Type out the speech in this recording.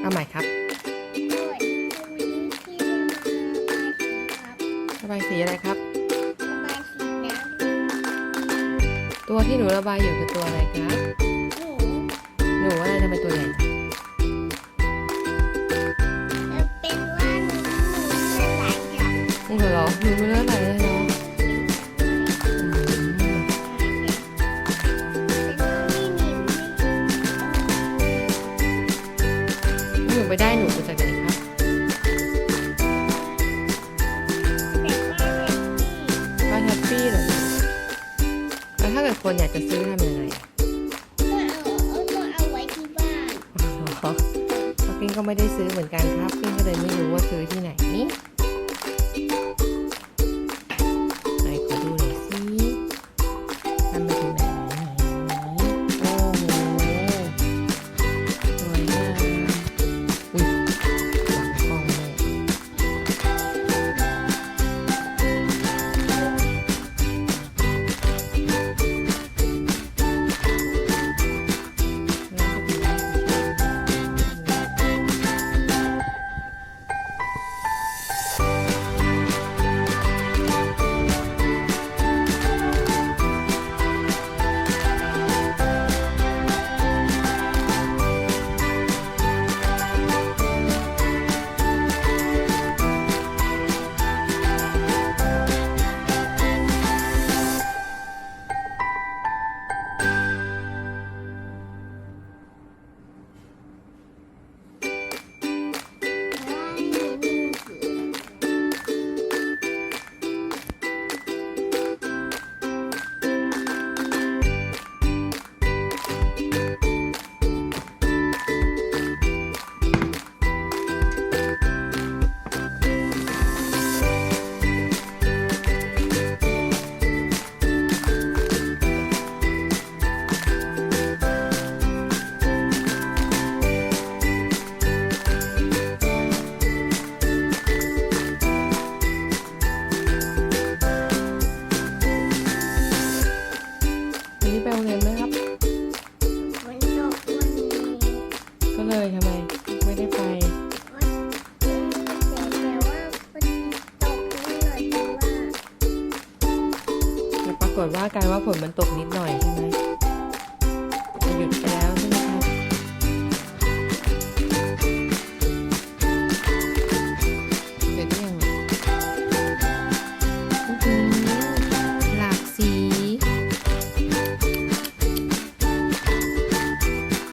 เอาใหม่ครับด้วยตรงนี้ที่จะมาระบายสีครับระบายสีอะไรครับระบายสีน้ตัวที่หนูระบายอยู่คือตัวอะไรครับำหนูหนูอะไรทำไมตัวใหญ่จังเอ่อเป็นว่าหนูหนูหลายอย่างนี่เหรอหนูไม่เลือกอะไรเลย ไปได้หนูมาจากไหนครับแต่ว่าเด็กที่บ้านแฮปปี้เหรอแล้วถ้าเกิดคนอยากจะซื้อทำยังไงก็เอาเอาก็เอาไว้ที่บ้านอ๋อเพราะปิ้งก็ไม่ได้ซื้อเหมือนกันครับ ปิ้งก็เลยไม่รู้ว่าซื้อที่ไหนไหน วันนี้ไปโรงเรียนไหมครับฝนตกวันนี้ก็เลยทำไม ไม่ได้ไปแต่แต่ว่าฝนตกนิดหน่อยเพราะว่าแต่ปรากฏว่ากลายว่าฝนมันตกนิดหน่อยใช่ไหม